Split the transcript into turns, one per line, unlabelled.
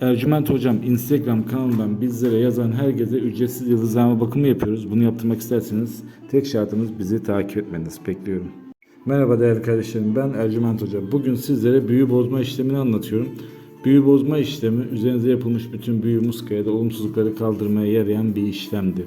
Ercüment Hocam Instagram kanalından bizlere yazan herkese ücretsiz yıldızlama bakımı yapıyoruz. Bunu yaptırmak isterseniz tek şartımız bizi takip etmeniz. Bekliyorum. Merhaba değerli kardeşlerim ben Ercüment Hocam. Bugün sizlere büyü bozma işlemini anlatıyorum. Büyü bozma işlemi üzerinize yapılmış bütün büyü, muska ya da olumsuzlukları kaldırmaya yarayan bir işlemdir.